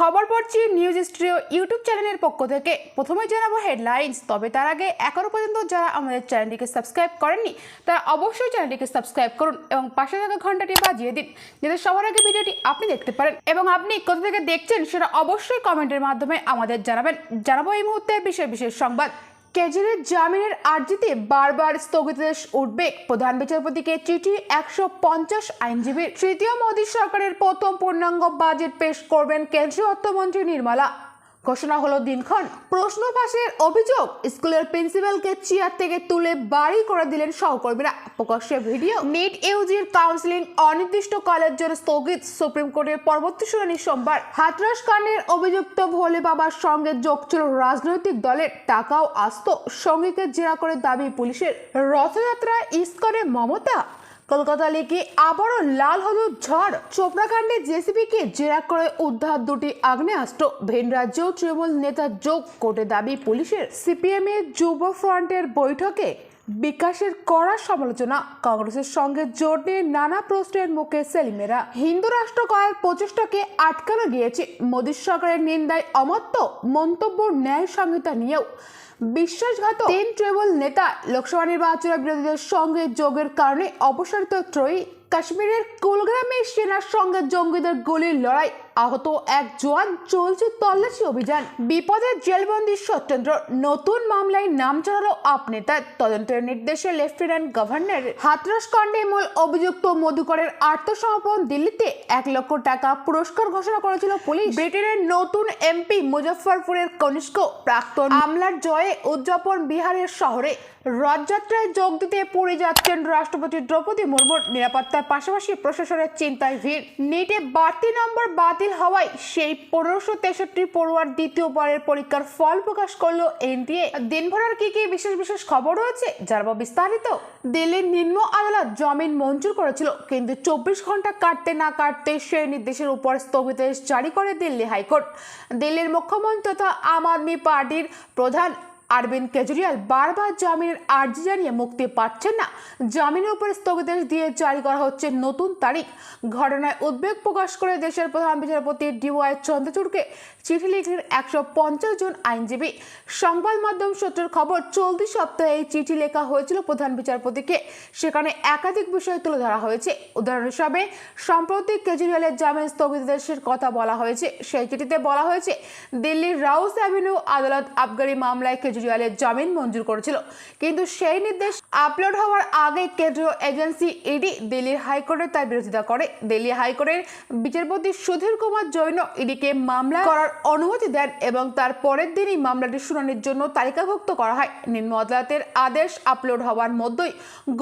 খবর পড়ছি news stereo YouTube চ্যানেলের পক্ষ থেকে। প্রথমে জানাব হেডলাইন্স, তবে তার আগে এখনও পর্যন্ত যারা আমাদের চ্যানেলটিকে সাবস্ক্রাইব করেননি, তারা অবশ্যই চ্যানেলটিকে সাবস্ক্রাইব করুন এবং পাশে থাকা ঘন্টাটি বাজিয়ে দিন, যাতে সবার আগে ভিডিওটি আপনি দেখতে পারেন। এবং আপনি কোথা থেকে দেখছেন, সেটা অবশ্যই কমেন্টের মাধ্যমে আমাদের জানাবেন। জানাব এই মুহূর্তে বিশেষ বিশেষ সংবাদ। কেজরির জামিনের আর্জিতে বারবার স্থগিতাদেশ উঠবে প্রধান বিচারপতিকে চিঠি একশো পঞ্চাশ আইনজীবীর। তৃতীয় মোদী সরকারের প্রথম পূর্ণাঙ্গ বাজেট পেশ করবেন কেন্দ্রীয় অর্থমন্ত্রী নির্মলা। ঘোষণা হলো দিনক্ষণ। প্রশ্ন ফাঁসের অভিযোগ স্কুলের প্রিন্সিপালকে চেয়ার থেকে তুলে বাড়ি করে দিলেন সহকর্মীরা। প্রকাশ্যে ভিডিও। নিট ইউজির কাউন্সিলিং অনির্দিষ্টকালের জন্য স্থগিত। সুপ্রিম কোর্টের পরবর্তী শুনানি সোমবার। হাতরাস কাণ্ডের অভিযুক্ত ভোলে বাবার সঙ্গে যোগ ছিল রাজনৈতিক দলের। টাকাও আসত। সঙ্গীকে জেরা করে দাবি পুলিশের। রথযাত্রা ইস্কনে মমতা কলকাতা লেকে আবারও লাল হলুদ ঝড়। চোপড়াকাণ্ডে জেসিপিকে জেরা করে উদ্ধার দুটি আগ্নেয়াস্ত্র। ভিন রাজ্যেও তৃণমূল নেতা যোগ কোর্টে দাবি পুলিশের। সিপিএম এর যুব ফ্রন্টের বৈঠকে বিকাশের কড়া সমালোচনা। কংগ্রেসের সঙ্গে জোট নিয়ে নানা প্রশ্নের মুখে সেলিমেরা। হিন্দু রাষ্ট্র করার প্রচেষ্টাকে আটকানো গিয়েছে। মোদী সরকারের নিন্দায় অমত্ত মন্তব্য ন্যায় সংহিতা নিয়েও। বিশ্বাসঘাত তিন ট্রেবল নেতা লোকসভা নির্বাচনে বিরোধীদের সঙ্গে যোগের কারণে অপসারিত ত্রয়ী কাশ্মীরের কুলগ্রামে সেনার সঙ্গে জঙ্গিদের গুলির লড়াই আহত এক জোয়ান চলছে তল্লাশি অভিযান। বিপদের জেলবন্দি সত্যেন্দ্র, নতুন মামলায় নাম চড়ালো আপ নেতার তদন্তের নির্দেশে লেফটেন্যান্ট গভর্নর হাতরাস কাণ্ডে মূল অভিযুক্ত মধুকরের আত্মসমর্পণ দিল্লিতে এক লক্ষ টাকা পুরস্কার ঘোষণা করেছিল পুলিশ। ব্রিটেনের নতুন এমপি মুজফ্ফরপুরের কনিষ্ক প্রাক্তন আমলার জয়ে উদযাপন বিহারের শহরে রথযাত্রায় যোগ দিতে পুরী যাচ্ছেন রাষ্ট্রপতি দ্রৌপদী মুর্মুর। নিরাপত্তার পাশাপাশি প্রশাসনের চিন্তায় ভিড়। নিটে বাড়তি নম্বর বাতিল হওয়ায় সেই পনেরোশো তেষট্টি পড়ুয়ার দ্বিতীয় দ্বিতীয়বারের পরীক্ষার ফল প্রকাশ করল এনটিএ দিনভরের কি কি বিশেষ বিশেষ খবর রয়েছে জানাব বিস্তারিত। দিল্লির নিম্ন আদালত জমিন মঞ্জুর করেছিল, কিন্তু চব্বিশ ঘণ্টা কাটতে না কাটতে সেই নির্দেশের উপর স্থগিতাদেশ জারি করে দিল্লি হাইকোর্ট। দিল্লির মুখ্যমন্ত্রী তথা আম আদমি পার্টির প্রধান অরবিন্দ কেজরিওয়াল বারবার জামিনের আর্জি জানিয়ে মুক্তি পাচ্ছেন না। জামিনের উপর স্থগিতাদেশ দিয়ে জারি করা হচ্ছে নতুন তারিখ। ঘটনায় উদ্বেগ প্রকাশ করে দেশের প্রধান বিচারপতি ডিওয়াই চন্দ্রচূড়কে চিঠি লিখলেন একশো পঞ্চাশ জন আইনজীবী। সংবাদ মাধ্যম সূত্রের খবর, চলতি সপ্তাহে এই চিঠি লেখা হয়েছিল প্রধান বিচারপতিকে। সেখানে একাধিক বিষয় তুলে ধরা হয়েছে। উদাহরণ হিসাবে, সম্প্রতি কেজরিওয়ালের জামিন স্থগিতাদেশের কথা বলা হয়েছে। সেই চিঠিতে বলা হয়েছে, দিল্লির রাউস অ্যাভিনিউ আদালত আবগারি মামলায় কেজরিওয়ালের জামিন মঞ্জুর করেছিল। কিন্তু সেই নির্দেশ আপলোড হওয়ার আগে কেন্দ্রীয় এজেন্সি ইডি দিল্লির হাইকোর্টে তার বিরোধিতা করে। দিল্লি হাইকোর্টের বিচারপতি সুধীর কুমার জৈন ইডিকে মামলা করার অনুমতি দেন এবং তার পরের দিনই মামলাটি শুনানির জন্য তালিকাভুক্ত করা হয়। নিম্ন আদালতের আদেশ আপলোড হওয়ার মধ্যেই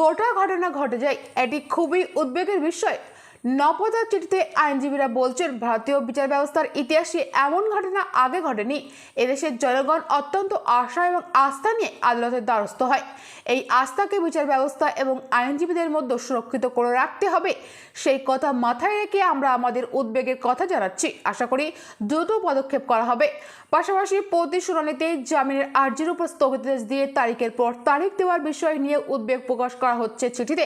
গোটা ঘটনা ঘটে যায়। এটি খুবই উদ্বেগের বিষয়। নপদার চিঠিতে আইনজীবীরা বলছেন, ভারতীয় বিচার ব্যবস্থার ইতিহাসে এমন ঘটনা আগে ঘটেনি। এদেশের জনগণ অত্যন্ত আশা এবং আস্থা নিয়ে আদালতের দ্বারস্থ হয়। এই আস্থাকে বিচার ব্যবস্থা এবং আইনজীবীদের মধ্যে সুরক্ষিত করে রাখতে হবে। সেই কথা মাথায় রেখে আমরা আমাদের উদ্বেগের কথা জানাচ্ছি। আশা করি দ্রুত পদক্ষেপ করা হবে। পাশাপাশি প্রতি শুনানিতে জামিনের আর্জির উপর স্থগিতাদেশ দিয়ে তারিখের পর তারিখ দেওয়ার বিষয় নিয়ে উদ্বেগ প্রকাশ করা হচ্ছে চিঠিতে।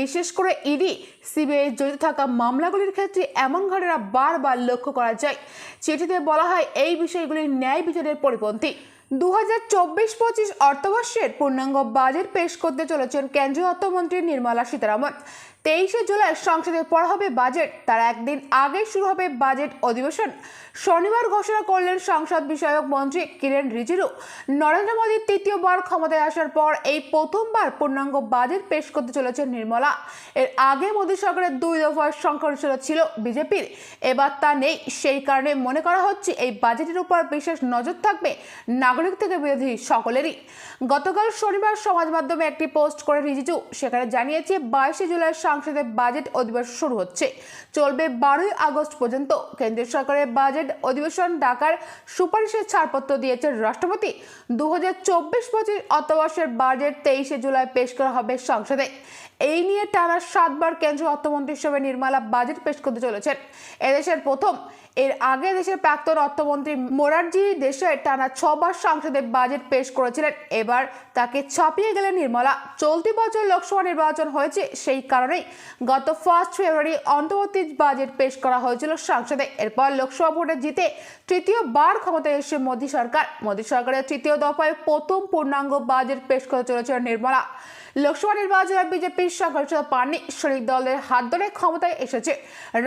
বিশেষ করে ইডি, সিবিআই জড়িত থাকা মামলাগুলির ক্ষেত্রে এমন ঘটনা বারবার লক্ষ্য করা যায়। চিঠিতে বলা হয়, এই বিষয়গুলি ন্যায় বিচারের পরিপন্থী। দু হাজার চব্বিশ পঁচিশ অর্থবর্ষের পূর্ণাঙ্গ বাজেট পেশ করতে চলেছেন কেন্দ্রীয় অর্থমন্ত্রী নির্মলা সীতারামন। তেইশে জুলাই সংসদে পড়া হবে বাজেট। তার একদিন আগে শুরু হবে বাজেট অধিবেশন। শনিবার ঘোষণা করলেন সংসদ বিষয়ক মন্ত্রী কিরেন রিজিজু। নরেন্দ্র মোদীর তৃতীয়বার ক্ষমতায় আসার পর এই প্রথমবার পূর্ণাঙ্গ বাজেট পেশ করতে চলেছেন নির্মলা। এর আগে মোদী সরকারের দুই দফার সংখ্যাগরিষ্ঠতা ছিল বিজেপির। এবার তা নেই। সেই কারণে মনে করা হচ্ছে এই বাজেটের উপর বিশেষ নজর থাকবে নাগরিক থেকে বিরোধী সকলেরই। গতকাল শনিবার সমাজ মাধ্যমে একটি পোস্ট করে রিজিজু। সেখানে জানিয়েছে, বাইশে জুলাই সংসদে বাজেট অধিবেশন শুরু হচ্ছে। চলবে বারোই আগস্ট পর্যন্ত। কেন্দ্রীয় সরকারের বাজেট অধিবেশন ডাকার সুপারিশের ছাড়পত্র দিয়েছে রাষ্ট্রপতি। দু হাজার চব্বিশ পঁচিশ অর্থবর্ষের বাজেট তেইশে জুলাই পেশ করা হবে সংসদে। এই নিয়ে টানা সাতবার কেন্দ্রীয় অর্থমন্ত্রী হিসেবে নির্মলা বাজেট পেশ করতে চলেছেন। এদেশের প্রথম এর আগে দেশের প্রাক্তন অর্থমন্ত্রী মোরারজি দেশের টানা ছবার সংসদে বাজেট পেশ করেছিলেন। এবার তাকে ছাপিয়ে গেলেন নির্মলা। চলতি বছর লোকসভা নির্বাচন হয়েছে সেই কারণেই গত ফার্স্ট ফেব্রুয়ারি অন্তর্বর্তী বাজেট পেশ করা হয়েছিল সংসদে। এরপর লোকসভা ভোটে জিতে তৃতীয়বার ক্ষমতায় এসে মোদী সরকার। মোদী সরকারের তৃতীয় দফায় প্রথম পূর্ণাঙ্গ বাজেট পেশ করে চলেছিল নির্মলা। লোকসভা নির্বাচনে বিজেপির সংঘর্ষ পাননি। শরিক দলের হাত ধরে ক্ষমতায় এসেছে।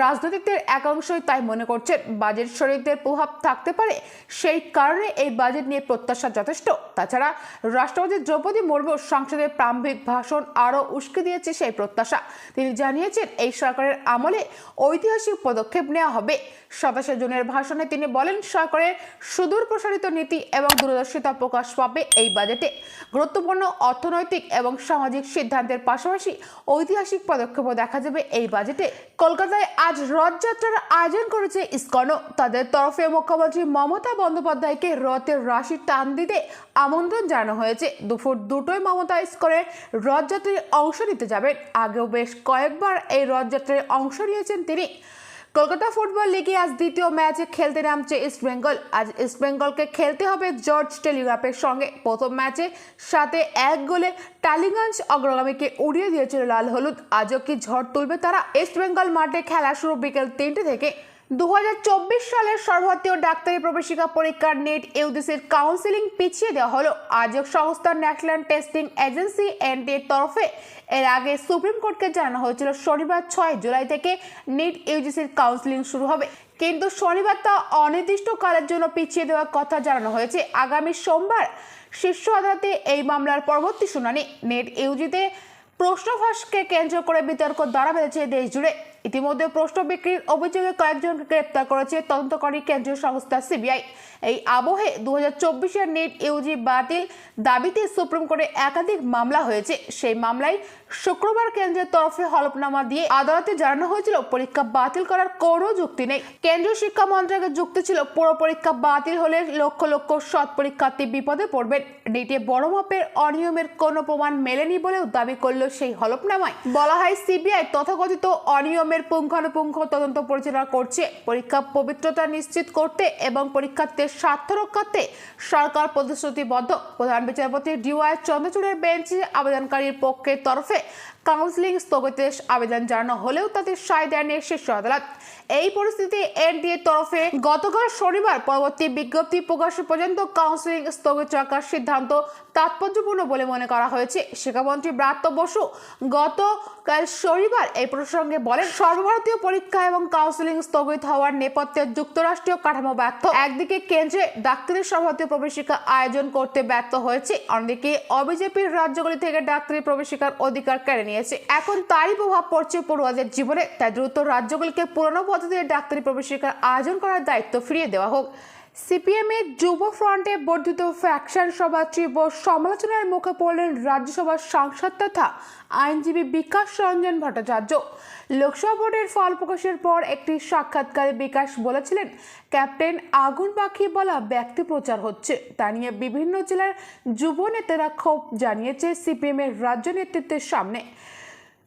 রাজনীতিকদের একাংশই তাই মনে করছেন, বাজেট শরিকদের প্রভাব থাকতে পারে সেই কারণে এই বাজেট নিয়ে প্রত্যাশা যথেষ্ট। তাছাড়া রাষ্ট্রপতি দ্রৌপদী মুর্মু সংসদের প্রারম্ভিক ভাষণ আরও উস্কে দিয়েছে সেই প্রত্যাশা। তিনি জানিয়েছেন, এই সরকারের আমলে ঐতিহাসিক পদক্ষেপ নেওয়া হবে। সাতাশে জুনের ভাষণে তিনি বলেন সরকারের সুদূর প্রসারিত নীতি এবং দূরদর্শিতা প্রকাশ পাবে এই বাজেটে। গুরুত্বপূর্ণ অর্থনৈতিক এবং সামাজিক সিদ্ধান্তের পাশাপাশি ঐতিহাসিক পদক্ষেপও দেখা যাবে এই বাজেটে। কলকাতায় আজ রথযাত্রার আয়োজন করেছে ইস্কনও তাদের তরফে মুখ্যমন্ত্রী মমতা বন্দ্যোপাধ্যায়কে রথের রাশি টান দিতে আমন্ত্রণ জানানো হয়েছে। দুপুর দুটোই মমতা ইস্কনের রথযাত্রায় অংশ নিতে যাবেন। আগেও বেশ কয়েকবার এই রথযাত্রায় অংশ নিয়েছেন তিনি। কলকাতা ফুটবল লিগে আজ দ্বিতীয় ম্যাচে খেলতে নামছে ইস্ট বেঙ্গল। আজ ইস্ট বেঙ্গলকে খেলতে হবে জর্জ টেলিগ্রাফের সঙ্গে। প্রথম ম্যাচে সাথে এক গোলে টালিগঞ্জ অগ্রগামীকে উড়িয়ে দিয়েছিল লাল হলুদ। আজও কি ঝড় তুলবে তারা? ইস্ট বেঙ্গল মাঠে খেলা শুরু বিকেল তিনটে থেকে। দু হাজার চব্বিশ সালের সর্বভারতীয় ডাক্তারি প্রবেশিকা পরীক্ষার নেট ইউজিসির কাউন্সিলিং পিছিয়ে দেওয়া হলো। আজক সংস্থার ন্যাশনাল টেস্টিং এজেন্সি এনটিএর তরফে এর আগে সুপ্রিম কোর্টকে জানানো হয়েছিল, শনিবার ছয় জুলাই থেকে নেট ইউজিসির কাউন্সিলিং শুরু হবে। কিন্তু শনিবার তা অনির্দিষ্টকালের জন্য পিছিয়ে দেওয়ার কথা জানানো হয়েছে। আগামী সোমবার শীর্ষ আদালতে এই মামলার পরবর্তী শুনানি। নেট ইউজিতে প্রশ্নফাঁসকে কেন্দ্র করে বিতর্ক দ্বারা বেড়েছে দেশ জুড়ে ইতিমধ্যে প্রশ্ন বিক্রির অভিযোগে কয়েকজনকে গ্রেপ্তার করেছে তদন্তকারী কেন্দ্রীয় সংস্থা সিবিআই। এই আবহে দু হাজার নেট ইউজি বাতিল দাবিতে সুপ্রিম কোর্টে একাধিক মামলা হয়েছে। সেই মামলায় শুক্রবার কেন্দ্রের তরফে হলফনামা দিয়ে আদালতে জানানো হয়েছিল, পরীক্ষা বাতিল করার কোনো যুক্তি নেই। কেন্দ্রীয় শিক্ষা মন্ত্রকের যুক্তি ছিল, পুরো পরীক্ষা বাতিল হলে লক্ষ লক্ষ সৎ পরীক্ষার্থী বিপদে পড়বেন। নেটে বড় মাপের অনিয়মের কোনো প্রমাণ মেলেনি বলেও দাবি করল সেই হলফনামায়। বলা হয়, সিবিআই তথাকথিত অনিয়মের পুঙ্খানুপুঙ্খ তদন্ত পরিচালনা করছে। পরীক্ষা পবিত্রতা নিশ্চিত করতে এবং পরীক্ষার্থীর স্বার্থ রক্ষার্থে সরকার প্রতিশ্রুতিবদ্ধ। প্রধান বিচারপতি ডিওয়াই চন্দ্রচূড়ের বেঞ্চে আবেদনকারীর পক্ষের তরফে কাউন্সিলিং স্থগিতের আবেদন জানানো হলেও তাদের সায় দেয়নি শীর্ষ আদালত। এই পরিস্থিতি এনডিএর তরফে গতকাল শনিবার পরবর্তী বিজ্ঞপ্তি প্রকাশ পর্যন্ত কাউন্সিলিং স্থগিত রাখার সিদ্ধান্ত তাৎপর্যপূর্ণ বলে মনে করা হয়েছে। শিক্ষামন্ত্রী ব্রাত্য বসু গতকাল শনিবার এই প্রসঙ্গে বলেন, সর্বভারতীয় পরীক্ষা এবং কাউন্সিলিং স্থগিত হওয়ার নেপথ্যে যুক্তরাষ্ট্রীয় কাঠামো ব্যর্থ। একদিকে কেন্দ্রে ডাক্তারি সর্বভারতীয় প্রবেশিকা আয়োজন করতে ব্যর্থ হয়েছে, অন্যদিকে অবিজেপির রাজ্যগুলি থেকে ডাক্তারি প্রবেশিকার অধিকার কেড়ে নিয়েছে এখন তারই প্রভাব পড়ছে পড়ুয়াদের জীবনে। তাই দ্রুত রাজ্যগুলিকে পুরনো পদ্ধতিতে ডাক্তারি প্রবেশিকার আয়োজন করার দায়িত্ব ফিরিয়ে দেওয়া হোক। সিপিএম এর যুব ফ্রন্টে বর্ধিত ফ্যাকশন সভা তীব্র সমালোচনার মুখে পড়লেন রাজ্যসভার সাংসদ তথা আইনজীবী বিকাশ রঞ্জন ভট্টাচার্য। লোকসভা ভোটের ফল প্রকাশের পর একটি সাক্ষাৎকারে বিকাশ বলেছিলেন, ক্যাপ্টেন আগুন পাখি বলা ব্যক্তি প্রচার হচ্ছে। তা নিয়ে বিভিন্ন জেলার যুব নেতারা ক্ষোভ জানিয়েছে সিপিএম এর রাজ্য নেতৃত্বের সামনে।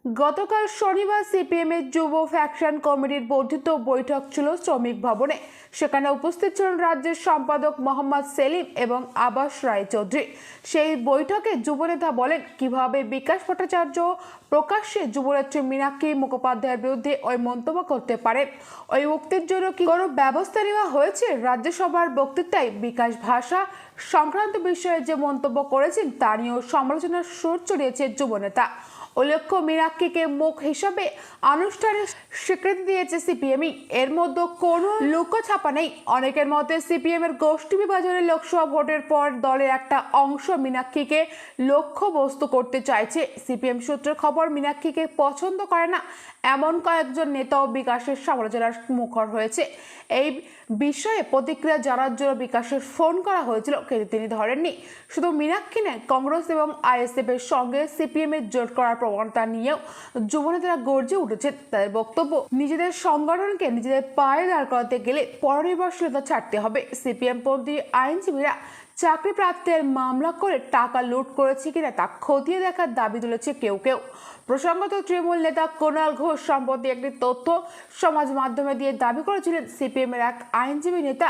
গতকাল শনিবার সিপিএম এর যুব ফ্যাকশন কমিটির বর্ধিত বৈঠক ছিল শ্রমিক ভবনে। সেখানে উপস্থিত ছিলেন রাজ্যের সম্পাদক মোহাম্মদ সেলিম এবং আবাস রায় চৌধুরী। সেই বৈঠকে যুবনেতা বলেন, কীভাবে বিকাশ ভট্টাচার্য প্রকাশ্যে যুবনেত্রী মীনাক্ষী মুখোপাধ্যায়ের বিরুদ্ধে ওই মন্তব্য করতে পারেন? ওই উক্তির জন্য কি কোনো ব্যবস্থা নেওয়া হয়েছে? রাজ্যসভার বক্তৃতায় বিকাশ ভাষা সংক্রান্ত বিষয়ে যে মন্তব্য করেছেন, তা নিয়েও সমালোচনার সুর চড়িয়েছে যুবনেতা। উল্লেখ্য মীনাক্ষীকে মুখ হিসাবে আনুষ্ঠানিক স্বীকৃতি দিয়েছে সিপিএমই। এর মধ্যে কোনো লুকোছাপা নেই। অনেকের মতে সিপিএম এর গোষ্ঠী বিভাজনের লোকসভা ভোটের পর দলের একটা অংশ মীনাক্ষীকে লক্ষ্যবস্তু করতে চাইছে। সিপিএম সূত্রের খবর, মীনাক্ষীকে পছন্দ করে না। এমন কয়েকজন নেতাও বিকাশের সমালোচনার মুখর হয়েছে। এই বিষয়ে প্রতিক্রিয়া জানার জন্য বিকাশের ফোন করা হয়েছিল, কিন্তু তিনি ধরেননি। শুধু মীনাক্ষী নয়, কংগ্রেস এবং আইএসএফ এর সঙ্গে সিপিএম এর জোট করার প্রবণতা নিয়েও যুবনেতারা গর্জে উঠেছে তাদের বক্তব্য, নিজেদের সংগঠনকে নিজেদের পায়ে দাঁড় করাতে গেলে পরনির্ভরশীলতা ছাড়তে হবে। সিপিএম পন্থী আইনজীবীরা চাকরি প্রাপ্তের মামলা করে টাকা লুট করেছে কিনা তা খতিয়ে দেখার দাবি তুলেছে কেউ কেউ। প্রসঙ্গত তৃণমূল নেতা কোনাল ঘোষ সম্পত্তি একটি তথ্য সমাজ মাধ্যমে দিয়ে দাবি করেছিলেন সিপিএমের এক আইনজীবী নেতা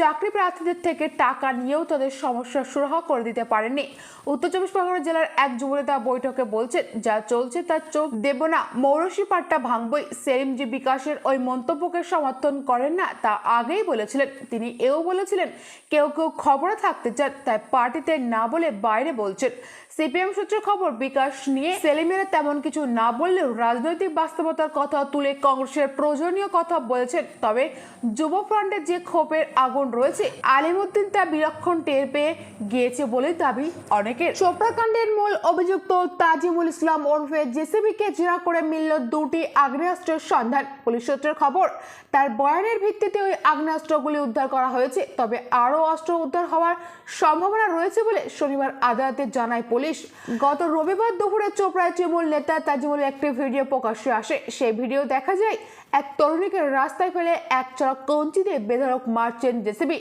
চাকরি প্রার্থীদের থেকে টাকা নিয়েও তাদের সমস্যার সুরাহা করে দিতে পারেননি। উত্তর চব্বিশ পরগনা জেলার এক যুবনেতা বৈঠকে বলছেন, যা চলছে তার চোখ দেব না। মৌরসি পাট্টা ভাঙবই। সেলিমজি বিকাশের ওই মন্তব্যকে সমর্থন করেন না, তা আগেই বলেছিলেন। তিনি এও বলেছিলেন, কেউ কেউ খবরে থাকতে চান, তাই পার্টিতে না বলে বাইরে বলছেন। সিপিএম সূত্রে খবর, বিকাশ নিয়ে সেলিমেরা তেমন কিছু না বললেও রাজনৈতিক বাস্তবতার কথা তুলে কংগ্রেসের প্রয়োজনীয় কথা বলেছেন। তবে যুব ফ্রন্টের যে ক্ষোভের আগুন রয়েছে। আলিমুদ্দিন তা বিলক্ষণ টের পেয়ে গিয়েছে বলে দাবি অনেকের। চোপড়াকাণ্ডের মূল অভিযুক্ত তাজিমুল ইসলাম ওরফে জেসিবিকে জেরা করে মিলল দুটি আগ্নেয়াস্ত্রের সন্ধান। পুলিশ সূত্রের খবর, তার বয়ানের ভিত্তিতে ওই আগ্নেয়াস্ত্রগুলি উদ্ধার করা হয়েছে, তবে আরও অস্ত্র উদ্ধার হওয়ার সম্ভাবনা রয়েছে বলে শনিবার আদালতে জানায় পুলিশ। গত রবিবার দুপুরে চোপড়ায় তৃণমূল নেতা তাজিমুলের একটি ভিডিও প্রকাশ্যে আসে। সেই ভিডিও দেখা যায়, এক তরুণীকে রাস্তায় ফেলে এক চড়ক কঞ্চিতে বেধরক মারছেন জেসিবি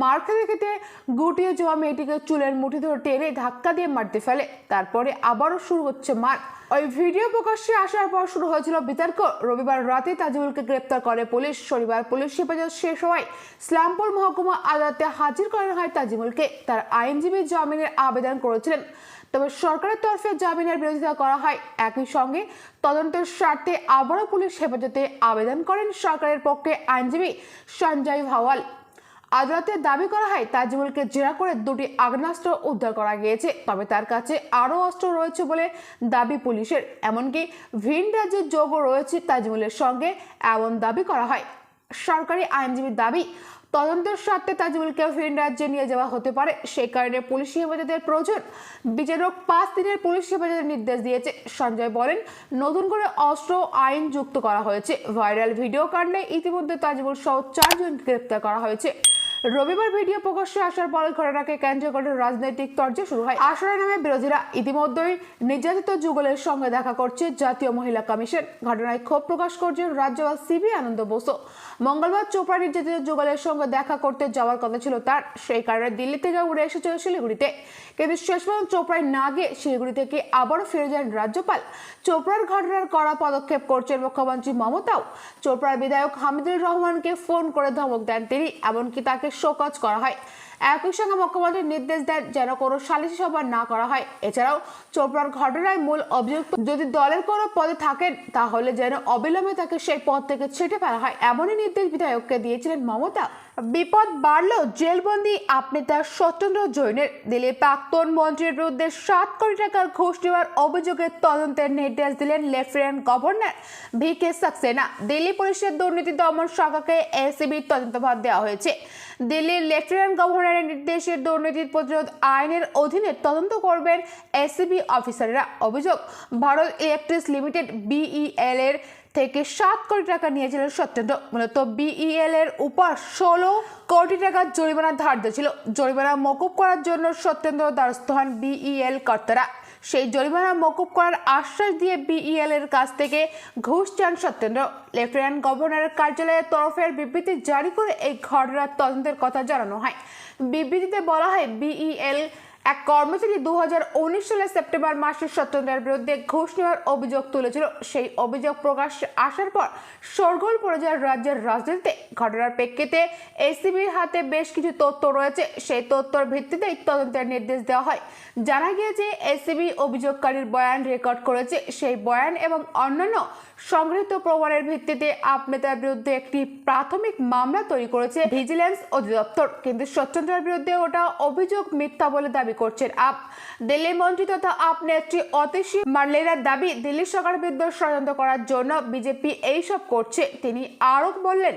মার খেতে খেতে গুটিয়ে যাওয়া মেয়েটিকে চুলের মুঠি ধরে টেনে ধাক্কা দিয়ে মারতে ফেলে। তারপরে আবারও শুরু হচ্ছে মার। ওই ভিডিও প্রকাশ্যে আসার পর শুরু হয়েছিল বিতর্ক। রবিবার রাতে তাজিমুলকে গ্রেপ্তার করে পুলিশ। শনিবার পুলিশ হেফাজত শেষ হওয়ায় ইসলামপুর মহকুমা আদালতে হাজির করানো হয় তাজিমুলকে। তার আইনজীবী জামিনের আবেদন করেছিলেন। তবে সরকারের তরফে জামিনের বিরোধিতা করা হয়। একই সঙ্গে তদন্তের স্বার্থে আবারও পুলিশ হেফাজতে আবেদন করেন সরকারের পক্ষে আইনজীবী সঞ্জয় ভাওয়াল। আদালতে দাবি করা হয়, তাজিমুলকে জেরা করে দুটি আগ্নেয়াস্ত্র উদ্ধার করা গিয়েছে। তবে তার কাছে আরও অস্ত্র রয়েছে বলে দাবি পুলিশের। এমনকি ভিন রাজ্যের যোগও রয়েছে তাজিমুলের সঙ্গে, এমন দাবি করা হয়। সরকারি আইনজীবীর দাবি, তদন্তের স্বার্থে তাজিমুলকে ভিন রাজ্যে নিয়ে যাওয়া হতে পারে। সেই কারণে পুলিশ হেফাজতের প্রয়োজন। বিচারক পাঁচ দিনের পুলিশ হেফাজতের নির্দেশ দিয়েছে। সঞ্জয় বলেন, নতুন করে অস্ত্র আইন যুক্ত করা হয়েছে। ভাইরাল ভিডিও কাণ্ডে ইতিমধ্যে তাজিমুল সহ চারজন গ্রেপ্তার করা হয়েছে। রবিবার ভিডিও প্রকাশ্যে আসার পরে ঘটনাকে কেন্দ্র করে রাজনৈতিক তর্জা শুরু হয়। আসরে নামে বিরোধীরা ইতিমধ্যেই নির্যাতিত যুগলের সঙ্গে দেখা করছে জাতীয় মহিলা কমিশন। ঘটনায় ক্ষোভ প্রকাশ করছেন রাজ্যপাল সিবি আনন্দ বসু। মঙ্গলবার চোপড়া নির্যাতিত যুগলের সঙ্গে দেখা করতে যাওয়ার কথা ছিল তার। সেই কারণে দিল্লি থেকে উড়ে এসেছিল শিলিগুড়িতে। কিন্তু শেষ পর্যন্ত চোপড়ায় না গিয়ে শিলিগুড়ি থেকে আবারও ফিরে যান রাজ্যপাল। চোপড়ার ঘটনার কড়া পদক্ষেপ করছেন মুখ্যমন্ত্রী মমতাও। চোপড়ার বিধায়ক হামিদুর রহমানকে ফোন করে ধমক দেন তিনি, এমনকি তাকে শোকজ করা হয়। একই সঙ্গে মুখ্যমন্ত্রীর নির্দেশ দেন যেন কোনো সালিশি সভা না করা হয়। এছাড়াও চোপড়ার ঘটনায় মূল অভিযুক্ত যদি দলের কোনো পদে থাকেন, তাহলে যেন অবিলম্বে তাকে সেই পদ থেকে ছেটে ফেলা হয়, এমনই নির্দেশ বিধায়ককে দিয়েছিলেন মমতা। বিপদ বাড়লো জেলবন্দি আপনি তার স্বতন্ত্র জৈনের দিল্লির প্রাক্তন মন্ত্রীর বিরুদ্ধে সাত কোটি টাকার ঘুষ নেওয়ার অভিযোগের তদন্তের নির্দেশ দিলেন lieutenant governor V K Saxena. Delhi পুলিশের দুর্নীতি দমন শাখাকে এসিবির তদন্তভার দেওয়া হয়েছে। দিল্লির লেফটেন্যান্ট গভর্নরের নির্দেশে দুর্নীতি প্রতিরোধ আইনের অধীনে তদন্ত করবেন এসিবি অফিসাররা। অভিযোগ, ভারত ইলেকট্রিক লিমিটেড, বিইএল এর থেকে সাত কোটি টাকা নিয়েছিলেন সত্যেন্দ্র। মূলত বিইএল এর উপর ষোলো কোটি টাকার জরিমানা ধার্য ছিল জরিমানা মকুব করার জন্য সত্যেন্দ্র দ্বারস্থ হন বিইএল কর্তারা। সেই জরিমানা মকুব করার আশ্বাস দিয়ে বিইএল এর কাছ থেকে ঘুষ চান সত্যেন্দ্র। লেফটেন্যান্ট গভর্নরের কার্যালয়ের তরফের বিবৃতি জারি করে এই ঘটনার তদন্তের কথা জানানো হয়। বিবৃতিতে বলা হয় বিইএল এক কর্মচারী দু সালের সেপ্টেম্বর মাসে সত্যেন্দ্রের বিরুদ্ধে ঘুষ নেওয়ার অভিযোগ তুলেছিল। সেই অভিযোগ প্রকাশ আসার পর শোরগোল পড়ে রাজ্যের রাজনীতিতে ঘটনার প্রেক্ষিতে এসিবির হাতে বেশ কিছু তথ্য রয়েছে। সেই তথ্যর ভিত্তিতে তদন্তের নির্দেশ দেওয়া হয়। জানা গিয়েছে, এসিবি অভিযোগকারীর বয়ান রেকর্ড করেছে। সেই বয়ান এবং অন্যান্য সংগৃহীত প্রমাণের ভিত্তিতে আপ নেতার বিরুদ্ধে একটি প্রাথমিক মামলা তৈরি করেছে ভিজিল্যান্স অধিদপ্তর। কিন্তু সত্যেন্দ্রের বিরুদ্ধে ওটা অভিযোগ মিথ্যা বলে দাবি করছেন আপ দিল্লি মন্ত্রী তথা আপ নেত্রী অতিশী মার্লেনার দাবি, দিল্লি সরকারের বিরুদ্ধে ষড়যন্ত্র করার জন্য বিজেপি এইসব করছে। তিনি আরও বললেন,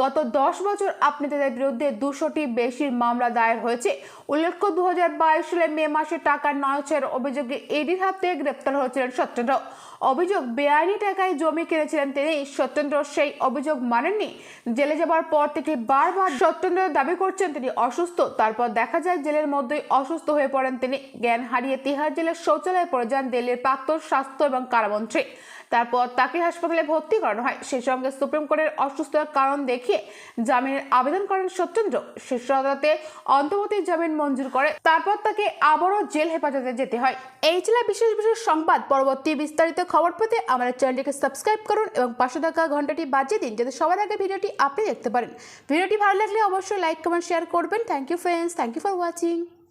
গত দশ বছর আপ নেতাদের বিরুদ্ধে দুশোটি বেশি মামলা দায়ের হয়েছে। উল্লেখ্য দু সালে মে মাসে টাকা নয়ছের অভিযোগে ইডির হাত থেকে গ্রেপ্তার হয়েছিলেন সত্যেন্দ্র অভিযোগ, বেআইনি টাকায় জমি কিনেছিলেন তিনি। সত্যেন্দ্র সেই অভিযোগ মানেননি। জেলে যাবার পর থেকে বারবার সত্যেন্দ্র দাবি করছেন তিনি অসুস্থ। তারপর দেখা যায় জেলের মধ্যেই অসুস্থ হয়ে পড়েন তিনি। জ্ঞান হারিয়ে তিহার জেলের শৌচালয়ে পড়ে যান দিল্লির প্রাক্তন স্বাস্থ্য এবং কারামন্ত্রী। তারপর তাকে হাসপাতালে ভর্তি করানো হয়। সেই সঙ্গে সুপ্রিম কোর্টের অসুস্থতার কারণ দেখিয়ে জামিনের আবেদন করেন সত্যেন্দ্র। শীর্ষ আদালতে অন্তর্বর্তী জামিন মঞ্জুর করে তারপর তাকে আবারও জেল হেফাজতে যেতে হয়। এই ছিল বিশেষ বিশেষ সংবাদ। পরবর্তী বিস্তারিত খবর পেতে আমাদের চ্যানেলটিকে সাবস্ক্রাইব করুন এবং পাশে থাকা ঘন্টাটি বাজিয়ে দিন যাতে সবার আগে ভিডিওটি আপনি দেখতে পারেন। ভিডিওটি ভালো লাগলে অবশ্যই লাইক, কমেন্ট, শেয়ার করবেন। Thank you friends thank you for watching